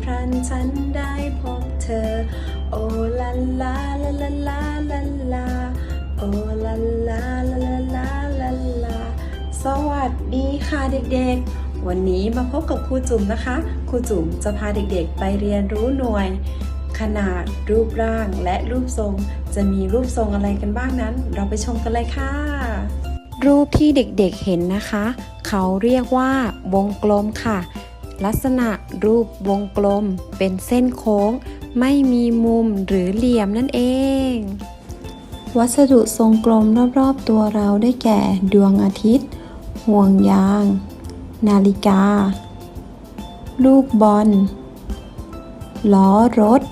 พรันฉันได้พบเธอ โอลาลาลาลาลาลาลาโอลาลาลาลาลาลาลาสวัสดีค่ะเด็กๆ วันนี้มาพบกับครูจุ๋มนะคะ ครูจุ๋มจะพาเด็กๆ ไปเรียนรู้หน่วย ขนาดรูปร่างและรูปทรง จะมีรูปทรงอะไรกันบ้างนั้น เราไปชมกันเลยค่ะ รูปที่เด็กๆเห็นนะคะ เขาเรียกว่าวงกลมค่ะ ลักษณะรูปวงกลม เป็นเส้นโค้ง ไม่มีมุมหรือเหลี่ยมนั่นเอง วัสดุทรงกลมรอบๆตัวเราได้แก่ ดวงอาทิตย์ ห่วงยาง นาฬิกา ลูกบอล ล้อรถ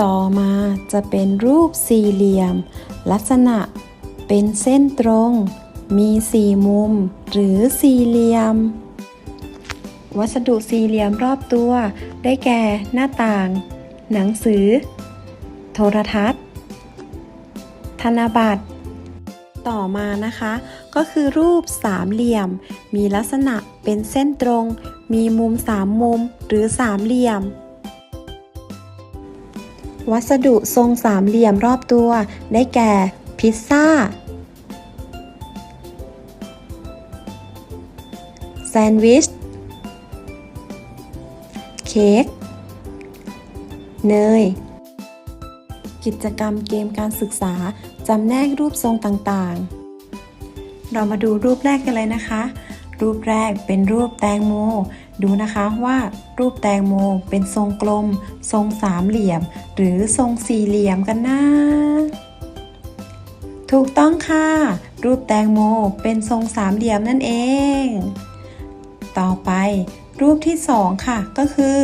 ต่อมาจะเป็นรูปสี่เหลี่ยม ลักษณะเป็นเส้นตรง มีสี่มุม หรือสี่เหลี่ยม วัสดุสี่เหลี่ยมรอบตัว ได้แก่ หน้าต่าง หนังสือ โทรทัศน์ ธนบัตร ต่อมานะคะ ก็คือรูปสามเหลี่ยม มีลักษณะเป็นเส้นตรง มีมุมสามมุม หรือสามเหลี่ยม วัสดุทรงสามเหลี่ยมรอบตัว ได้แก่ พิซซ่าแซนด์วิช ค้ก เนย กิจกรรมเกมการศึกษา จำแนกรูปทรงต่างๆ เรามาดูรูปแรกกันเลยนะคะ รูปแรกเป็นรูปแตงโม ดูนะคะว่ารูปแตงโมเป็นทรงกลม ทรงสามเหลี่ยม หรือทรงสี่เหลี่ยมกันนะถูกต้องค่ะ รูปแตงโมเป็นทรงสามเหลี่ยมนั่นเอง ต่อไป รูปที่สองค่ะ ก็คือ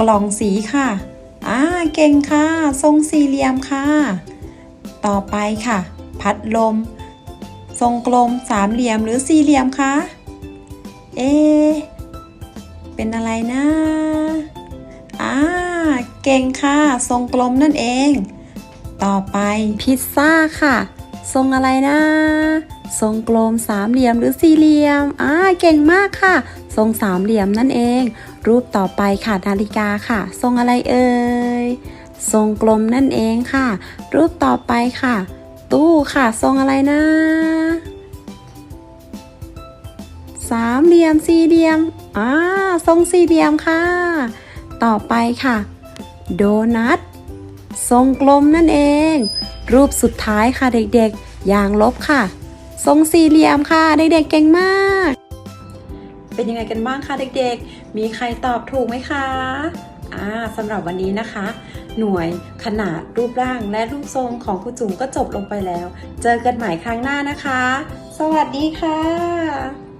กล่องสีค่ะ อ่า เก่งค่ะ ทรงสี่เหลี่ยมค่ะ ต่อไปค่ะ พัดลม ทรงกลมสามเหลี่ยมหรือสี่เหลี่ยมคะ เอ เป็นอะไรนะ อ่า เก่งค่ะ ทรงกลมนั่นเอง ต่อไปพิซซ่าค่ะ ทรงอะไรนะ ทรงกลมสามเหลี่ยมหรือสี่เหลี่ยมอ่าเก่งมากค่ะ ทรงสามเหลี่ยมนั่นเอง รูปต่อไปค่ะนาฬิกาค่ะ ทรงอะไรเอ่ยทรงกลมนั่นเองค่ะ รูปต่อไปค่ะ ตู้ค่ะ ทรงอะไรนะ สามเหลี่ยมสี่เหลี่ยมอ่าทรงสี่เหลี่ยมค่ะ ต่อไปค่ะ โดนัท ทรงกลมนั่นเอง รูปสุดท้ายค่ะเด็กๆอย่างลบค่ะ ทรงสี่เหลี่ยมค่ะ เด็กๆเก่งมาก เป็นยังไงกันบ้างคะเด็กๆ มีใครตอบถูกไหมคะอ่าสำหรับวันนี้นะคะ หน่วยขนาดรูปร่างและรูปทรงของครูจุ๋มก็จบลงไปแล้ว เจอกันใหม่ครั้งหน้านะคะ สวัสดีค่ะ